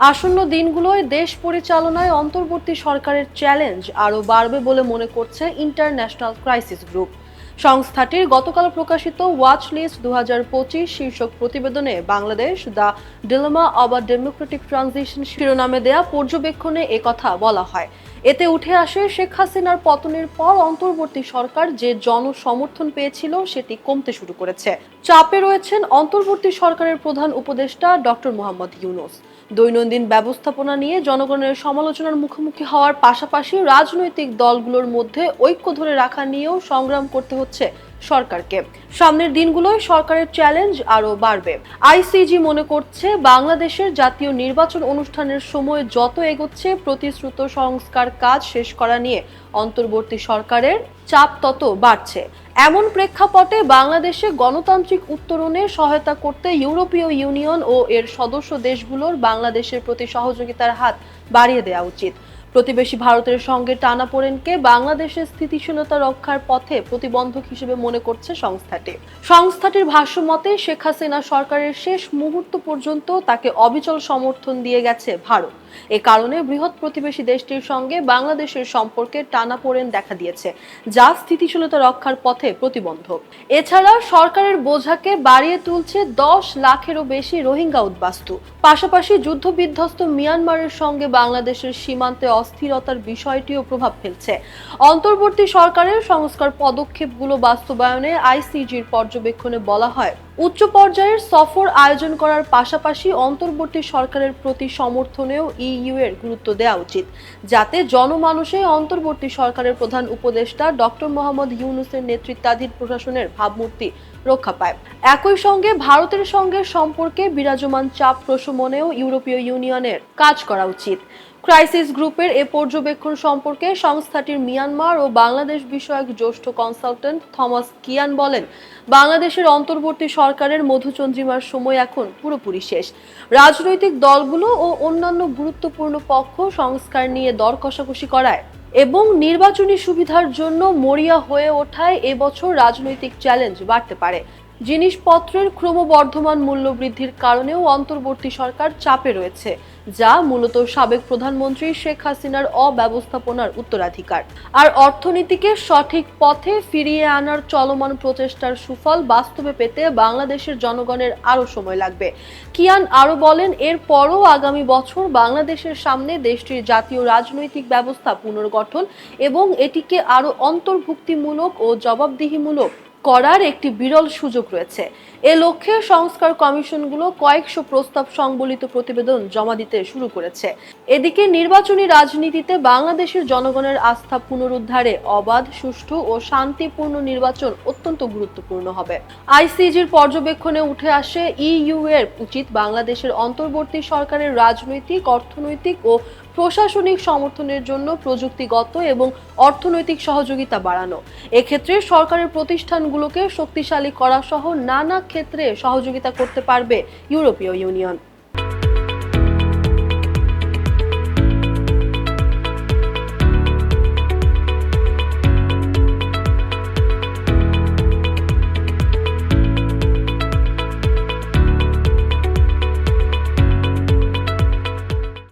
আসন্ন দিনগুলোয় দেশ পরিচালনায় অন্তর্বর্তী সরকারের চ্যালেঞ্জ আরও বাড়বে বলে মনে করছে ইন্টারন্যাশনাল ক্রাইসিস গ্রুপ। সংস্থাটির গতকাল প্রকাশিত ওয়াচ লিস্ট দু শীর্ষক প্রতিবেদনে Bangladesh, the dilemma of a democratic transition শিরোনামে দেয়া পর্যবেক্ষণে একথা বলা হয়। এতে উঠে আসে, শেখ হাসিনার পতনের পর অন্তর্বর্তী সরকার যে জনসমর্থন পেয়েছিল সেটি কমতে শুরু করেছে। চাপে রয়েছেন অন্তর্বর্তী সরকারের প্রধান উপদেষ্টা ডক্টর মোহাম্মদ ইউনুস। দৈনন্দিন ব্যবস্থাপনা নিয়ে জনগণের সমালোচনার মুখোমুখি হওয়ার পাশাপাশি রাজনৈতিক দলগুলোর মধ্যে ঐক্য ধরে রাখা নিয়েও সংগ্রাম করতে সরকারকে। সামনের দিনগুলোয় সরকারের চ্যালেঞ্জ আরও বাড়বে। আইসিজি মনে করছে বাংলাদেশের জাতীয় নির্বাচন অনুষ্ঠানের সময় যত এগোচ্ছে, প্রতিশ্রুত সংস্কার কাজ শেষ করা নিয়ে অন্তর্বর্তী সরকারের চাপ তত বাড়ছে। এমন প্রেক্ষাপটে বাংলাদেশে গণতান্ত্রিক উত্তরণে সহায়তা করতে ইউরোপীয় ইউনিয়ন ও এর সদস্য দেশগুলোর বাংলাদেশের প্রতি সহযোগিতার হাত বাড়িয়ে দেওয়া উচিত। প্রতিবেশী ভারতের সঙ্গে টানাপোড়েনকে বাংলাদেশের স্থিতিশীলতা রক্ষার পথে প্রতিবন্ধক হিসেবে মনে করছে সংস্থাটি। সংস্থাটির ভাষ্যমতে শেখ হাসিনা সরকারের শেষ মুহূর্ত পর্যন্ত তাকে অবিচল সমর্থন দিয়ে গেছে ভারত। এ কারণে বৃহৎ প্রতিবেশী দেশটির সঙ্গে বাংলাদেশের সম্পর্কে টানাপোড়েন দেখা দিয়েছে, যা স্থিতিশীলতা রক্ষার পথে প্রতিবন্ধক। এছাড়া সরকারের বোঝাকে বাড়িয়ে তুলছে দশ লাখেরও বেশি রোহিঙ্গা উদ্বাস্তু। পাশাপাশি যুদ্ধবিধ্বস্ত মিয়ানমারের সঙ্গে বাংলাদেশের সীমান্তে অস্থিরতার বিষয়টিও প্রভাব ফেলছে। অন্তর্বর্তী সরকারের সংস্কার পদক্ষেপগুলো বাস্তবায়নে আইসিজির পর্যবেক্ষণে বলা হয়, উচ্চ পর্যায়ের সফর আয়োজন করার পাশাপাশি অন্তর্বর্তী সরকারের প্রতি সমর্থনেও ইইউ এর গুরুত্ব দেওয়া উচিত, যাতে জনমানুষে অন্তর্বর্তী সরকারের প্রধান উপদেষ্টা ডক্টর মোহাম্মদ ইউনুসের নেতৃত্বাধীন প্রশাসনের ভাবমূর্তি রক্ষা পায়। একই সঙ্গে ভারতের সঙ্গে সম্পর্কে বিরাজমান চাপ প্রশমনেও ইউরোপীয় ইউনিয়নের কাজ করা উচিত। ক্রাইসিস গ্রুপের এ পর্যবেক্ষণ সম্পর্কে সংস্থাটির মিয়ানমার ও বাংলাদেশ বিষয়ক জ্যেষ্ঠ কনসালটেন্ট থমাস কিয়ান বলেন, বাংলাদেশের অন্তর্বর্তী সরকারের মধুচন্দ্রিমার সময় এখন পুরোপুরি শেষ। রাজনৈতিক দলগুলো ও অন্যান্য গুরুত্বপূর্ণ পক্ষ সংস্কার নিয়ে দর কষাকষি করায় এবং নির্বাচনী সুবিধার জন্য মরিয়া হয়ে ওঠায় এবছর রাজনৈতিক চ্যালেঞ্জ বাড়তে পারে। জিনিসপত্রের ক্রমবর্ধমান মূল্য বৃদ্ধির কারণেও অন্তর্বর্তী সরকার চাপে রয়েছে, যা মূলত সাবেক প্রধানমন্ত্রী শেখ হাসিনার অব্যবস্থাপনার উত্তরাধিকার। আর অর্থনীতিকে সঠিক পথে ফিরিয়ে আনার চলমান প্রচেষ্টার সুফল বাস্তবে পেতে বাংলাদেশের জনগণের আরও সময় লাগবে। কিয়ান আরও বলেন, এরপরও আগামী বছর বাংলাদেশের সামনে দেশটির জাতীয় রাজনৈতিক ব্যবস্থা পুনর্গঠন এবং এটিকে আরও অন্তর্ভুক্তিমূলক ও জবাবদিহিমূলক করার একটি বিরল সুযোগ রয়েছে। এ লক্ষ্যে সংস্কার কমিশনগুলো কয়েকশো প্রস্তাব সংবলিত প্রতিবেদন জমা দিতে শুরু করেছে। এদিকে নির্বাচনী রাজনীতিতে বাংলাদেশের জনগণের আস্থা পুনরুদ্ধারে অবাধ, সুষ্ঠু ও শান্তিপূর্ণ নির্বাচন অত্যন্ত গুরুত্বপূর্ণ হবে। আইসিজির পর্যবেক্ষণে উঠে আসে ইইউ এর উচিত বাংলাদেশের অন্তর্বর্তী সরকারের রাজনৈতিক, অর্থনৈতিক ও প্রশাসনিক সমর্থনের জন্য প্রযুক্তিগত এবং অর্থনৈতিক সহযোগিতা বাড়ানো। এক্ষেত্রে সরকারের প্রতিষ্ঠানগুলোকে শক্তিশালী করা সহ নানা ক্ষেত্রে সহযোগিতা করতে পারবে ইউরোপীয় ইউনিয়ন।